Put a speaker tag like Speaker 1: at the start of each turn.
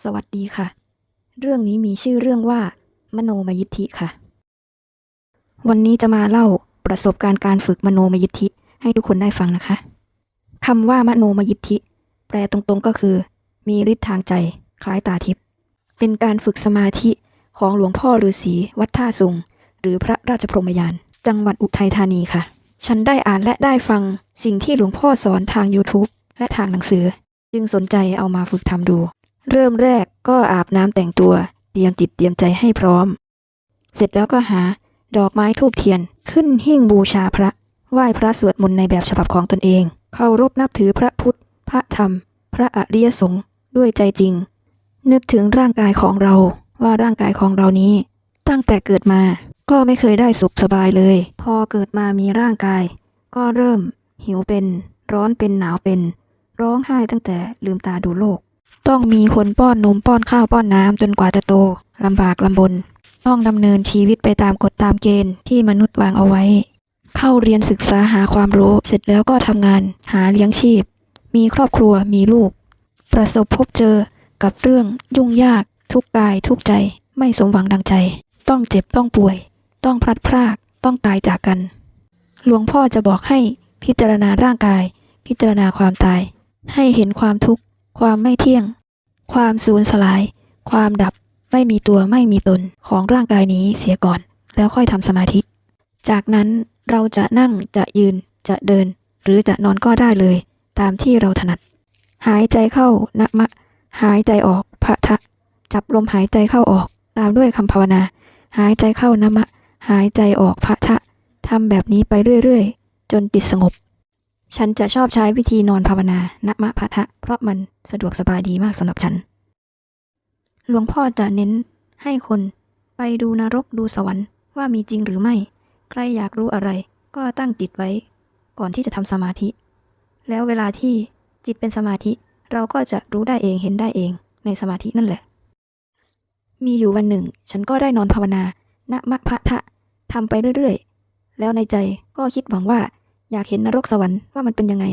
Speaker 1: สวัสดีค่ะ เรื่องนี้มีชื่อเรื่องว่า มโนมยิทธิค่ะ วันนี้จะมาเล่าประสบการณ์การฝึกมโนมยิทธิให้ทุกคนได้ฟังนะคะคำว่ามโนมยิทธิ แปลตรงๆก็คือ มีฤทธิ์ทางใจ คล้ายตาทิพย์เป็นการฝึกสมาธิของหลวงพ่อฤาษีวัดท่าสุง หรือพระราชพรหมยาน จังหวัดอุทัยธานีค่ะ ฉันได้อ่านและได้ฟังสิ่งที่หลวงพ่อสอนทาง YouTube และทางหนังสือ จึงสนใจเอามาฝึกทำดู เริ่มแรกก็อาบน้ำแต่งตัว เตรียมจิตเตรียมใจให้พร้อม เสร็จแล้วก็หา ดอกไม้ทูบเทียน ขึ้นหิ้งบูชาพระ ไหว้พระสวดมนต์ในแบบฉบับของตนเอง เคารพนับถือพระพุทธ พระธรรม พระอริยสงฆ์ด้วยใจจริง นึกถึงร่างกายของเราว่าร่างกายของเรานี้ ตั้งแต่เกิดมาก็ไม่เคยได้สุขสบายเลย พอเกิดมามีร่างกาย ก็เริ่มหิวเป็น ร้อนเป็นหนาวเป็น ร้องไห้ตั้งแต่ลืมตาดูโลก ต้องมีคนป้อนนมป้อนข้าวป้อนน้ำจนกว่าจะโตลำบากลำบน ต้องดำเนินชีวิตไปตามกฎตามเกณฑ์ที่มนุษย์วางเอาไว้ เข้าเรียนศึกษาหาความรู้เสร็จแล้วก็ทำงานหาเลี้ยงชีพ มีครอบครัวมีลูก ประสบพบเจอกับเรื่องยุ่งยาก ทุกกายทุกใจ ไม่สมหวังดังใจ ต้องเจ็บต้องป่วย ต้องพลัดพรากต้องตายจากกัน หลวงพ่อจะบอกให้พิจารณาร่างกาย พิจารณาความตาย ให้เห็นความทุกข์ ความไม่เที่ยง ความสูญสลาย ความดับ ไม่มีตัวไม่มีตนของร่างกายนี้เสียก่อน แล้วค่อยทำสมาธิ จากนั้นเราจะนั่งจะยืนจะเดิน หรือจะนอนก็ได้เลย ตามที่เราถนัด หายใจเข้านะมะ หายใจออกพระทะ จับลมหายใจเข้าออก ตามด้วยคำภาวนา หายใจเข้านะมะ หายใจออกพระทะทำแบบนี้ไปเรื่อย ๆ จนจิตสงบ ฉันจะชอบใช้วิธีนอนภาวนานะมะพะทะ เพราะมันสะดวกสบายดีมากสำหรับฉัน หลวงพ่อจะเน้นให้คนไปดูนรกดูสวรรค์ว่ามีจริงหรือไม่ ใครอยากรู้อะไร ก็ตั้งจิตไว้ ก่อนที่จะทำสมาธิ แล้วเวลาที่จิตเป็นสมาธิเราก็จะรู้ได้เองเห็นได้เองในสมาธินั่นแหละ มีอยู่วันหนึ่ง ฉันก็ได้นอนภาวนานะมะพะทะทำไปเรื่อยๆ แล้วในใจก็คิดหวังว่า อยากเห็นนรกสวรรค์ว่ามันเป็นยังไง